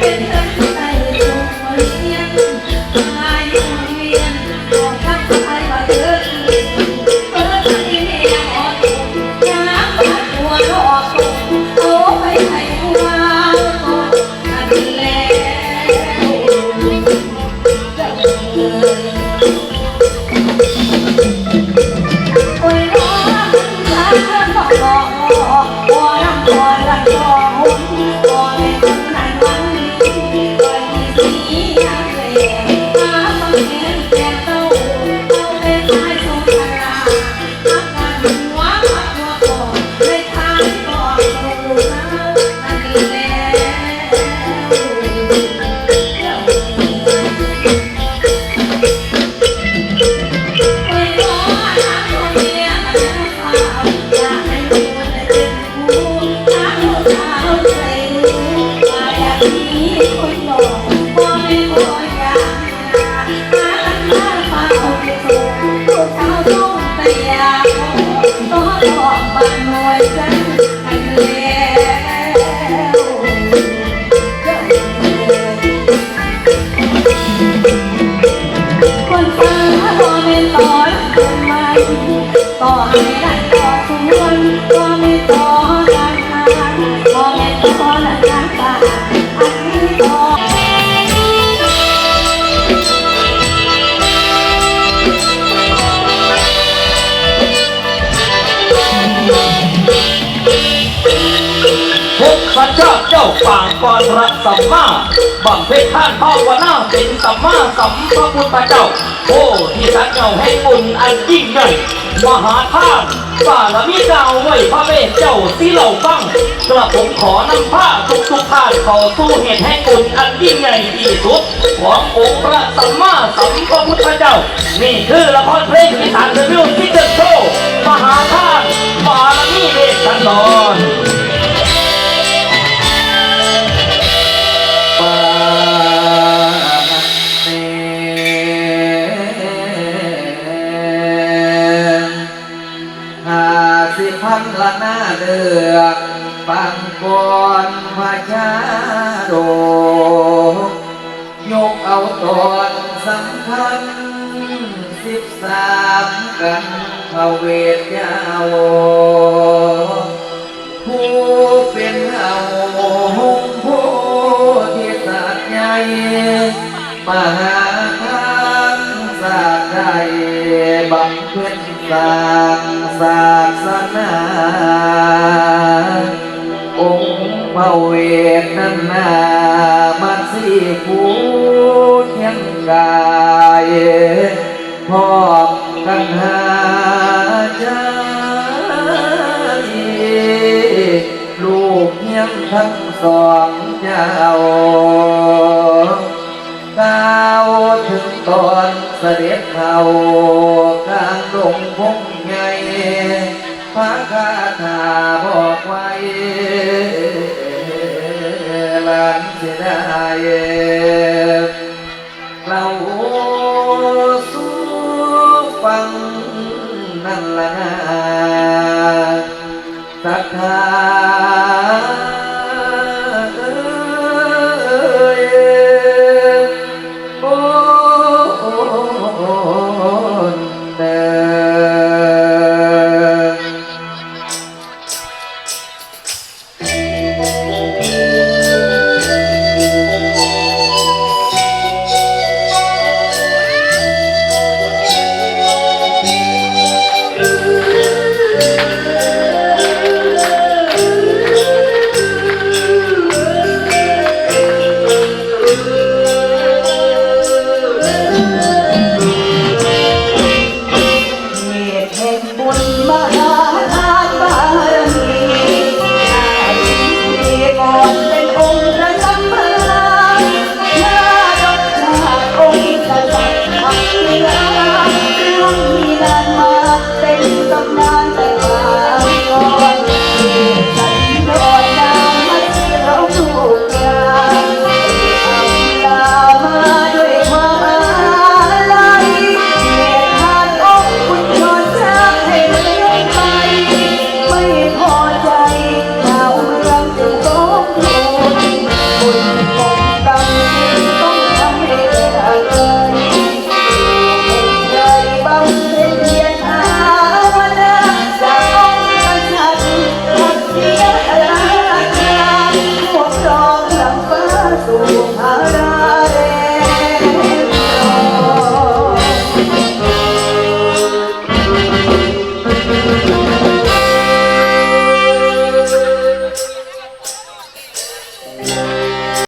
Thank you. ก็ไม่ต่อทำไมต่อให้ได้ตอทุวันก็ไม่ตอการงานก็ไม่ต่อละการาอันนี้ต่อพบพระเจ้าเจ้าป่าก่นรักสัมมา บังเพชรท่านภาวนาเป็นสัมมาสัมพระพุทธเจ้า โอ้ที่สันเจ้าแห่งบุญอันยิ่งใหญ่มหาทานบารมีเจ้าไว้พระเวทเจ้าที่เราฟังกระผมขอนำผ้าทุกทุกท่านข้าสู่เหตุแห่งบุญอันยิ่งใหญ่ที่สุดขององค์พระสัมมาสัมพุทธเจ้า นี่คือละครเพลงที่สานเดบิวต์ที่เกิดโชว์มหาทานบารมีเวทสันดรป อนพระชาโดยกเอาตอนสำคัญสิบสามกันพระเวทยาวผู้เป็นเอาหงผู้ที่สัตย์ใหญ่มหาทานสาใดบำเพ็ญสร้างศาสนา เวทนั้นามาสีผู้เทียงกายพร้อมกันหาใจลูกเฮียงทั้งสองเจ้าก้าวถึงตอนเสด็จเขากลางดงพงใหญ่พระคาถาบอกไว้ หลานเสียดายเรา พั